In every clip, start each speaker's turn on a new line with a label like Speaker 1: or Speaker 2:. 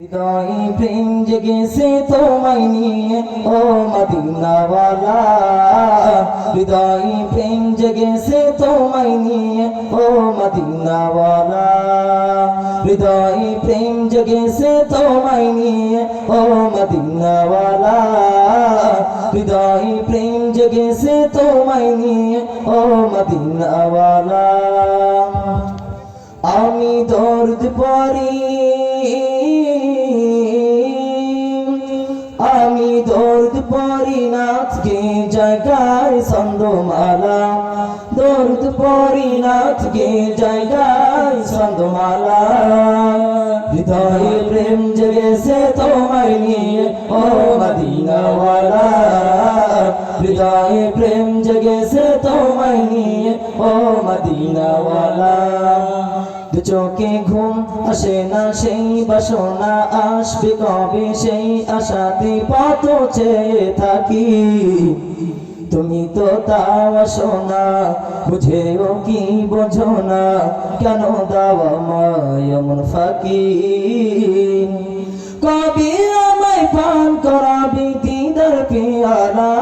Speaker 1: হৃদয়ে প্রেম জেগেছে তোমায় নিয়ে ও মদিনাওয়ালা হৃদয়ে প্রেম জেগেছে তোমায় নিয়ে ও মদিনাওয়ালা হৃদয়ে প্রেম জেগেছে তোমায় নিয়ে ও মদিনাওয়ালা হৃদয়ে প্রেম জেগেছে তোমায় নিয়ে ও মদিনাওয়ালা আমি দর্দ পরি জায়গায় ছন্দমালা, দর্দ পরি নাথকে জায়গায় ছন্দমালা। হৃদয়ে প্রেম জেগেছে তোমায় নিয়ে, ও মদিনাওয়ালা। হৃদয়ে প্রেম জেগেছে তোমায় নিয়ে, ও মদিনাওয়ালা। চোখে ঘুম আসে না, সেই বাসনা আসবে কবে? সেই আশাতে পথ চেয়ে থাকি। তুমি তো তাও আসো না বুঝেও কি বোঝো না, কেন দাওয়া মায়মন ফাঁকি? কবে আমায় পান করাবি দিদার পেয়ালা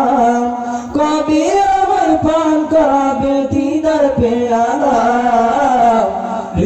Speaker 1: কবে আমায় পান করাবে দিদার পেয়ালা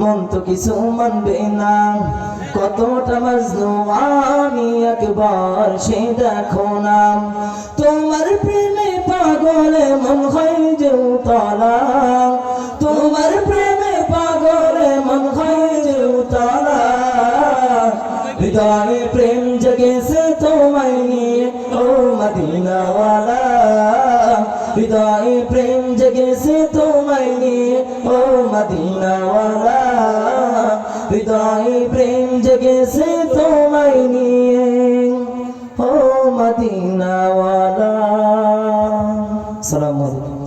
Speaker 1: মন তো কিছু মানবে না। কতটা মাজলু আমি একবার সে দেখো না। তোমার প্রেমে পাগলে মন হয় যে উতলা। তোমার প্রেমে পাগলে মন হয় যে উতলা। হৃদয়ে প্রেম জগেছে তোমায় নিয়ে, ও মদিনাওয়ালা। হৃদয়ে প্রেম নিয়ে ও মদিনাওয়ালা হৃদয়ে প্রেম জগেছে তোমায় নিয়ে। ও মদিনাওয়ালা সালাম আলাইকুম।